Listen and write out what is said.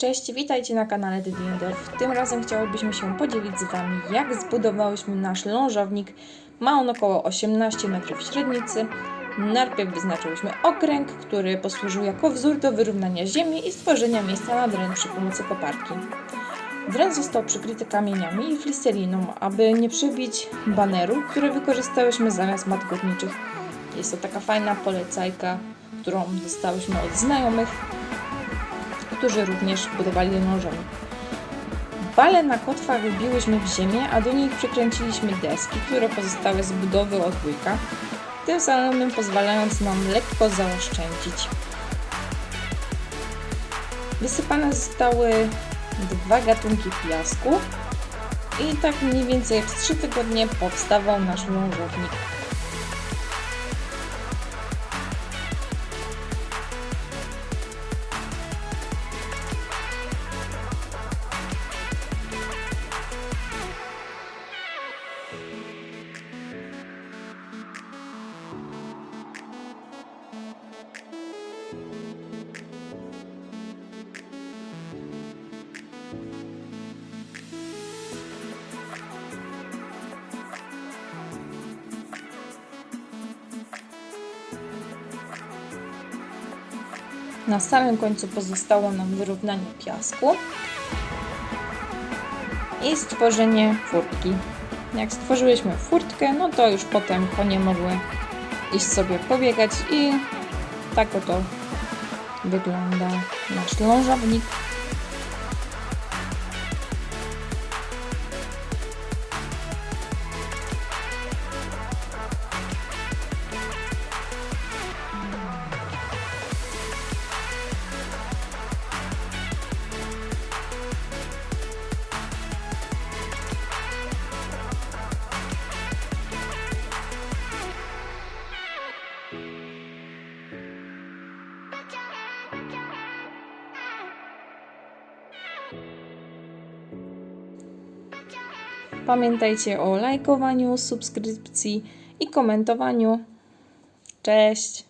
Cześć, witajcie na kanale DDD. Tym razem chciałybyśmy się podzielić z Wami, jak zbudowałyśmy nasz lążownik. Ma on około 18 metrów średnicy. Najpierw wyznaczyłyśmy okręg, który posłużył jako wzór do wyrównania ziemi i stworzenia miejsca na dren przy pomocy koparki. Dren został przykryty kamieniami i fliseliną, aby nie przebić baneru, który wykorzystałyśmy zamiast mat górniczych. Jest to taka fajna polecajka, którą dostałyśmy od znajomych którzy również budowali lążownik. Bale na kotwach wbiłyśmy w ziemię, a do nich przykręciliśmy deski, które pozostały z budowy od wujka, tym samym pozwalając nam lekko zaoszczędzić. Wysypane zostały dwa gatunki piasku i tak mniej więcej z 3 tygodnie powstawał nasz lążownik. Na samym końcu pozostało nam wyrównanie piasku i stworzenie furtki. Jak stworzyliśmy furtkę, no to już potem konie mogły iść sobie pobiegać i tak oto wygląda nasz lążownik. Pamiętajcie o lajkowaniu, subskrypcji i komentowaniu. Cześć!